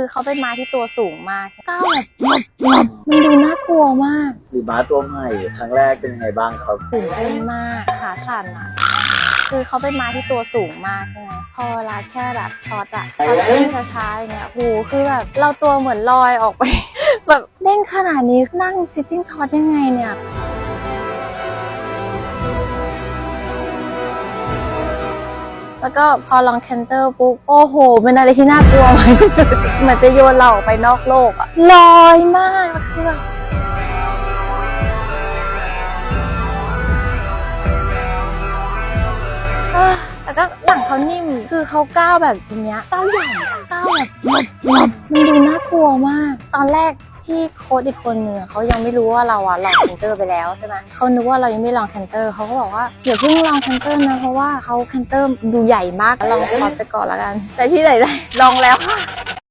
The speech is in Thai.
คือเขาเป็นม้าที่ตัวสูงมากก้าวแบบหลบหลบมันดูน่ากลัวมากหรือม้าตัวใหม่ครั้งแรกเป็นยังไงบ้างครับตื่นเต้นมากขาสั่นอะคือเขาเป็นม้าที่ตัวสูงมากใช่ไหมพอเวลาแค่แบบช็อตอะช็อตเด้งช้าๆอย่างเงี้ยโหคือแบบเราตัวเหมือนลอยออกไป แบบเด้งขนาดนี้นั่งซิทติ้งช็อตยังไงเนี่ย แล้วก็พอลองแคนเตอร์ปุ๊บโอ้โหเป็นอะไรที่น่ากลัวมากที่สุดเหมือนจะโยนเราออกไปนอกโลกอะลอยมากคือแบบแล้วก็หลังเขานิ่มคือเขาก้าวแบบอย่างเงี้ยก้าวใหญ่ก้าวแบบมันดูน่ากลัวมาก ตอนแรก ที่โค้ดอีกคนหนึ่งเขายังไม่รู้ว่าเราอะลองแคนเตอร์ไปแล้วใช่ไหมเขานึกว่าเรายังไม่ลองแคนเตอร์เขาก็บอกว่าอย่าเพิ่งลองแคนเตอร์นะเพราะว่าเขาแคนเตอร์ดูใหญ่มากลองคอร์สไปก่อนละกัน แต่ที่ไหนได้ลองแล้วค่ะ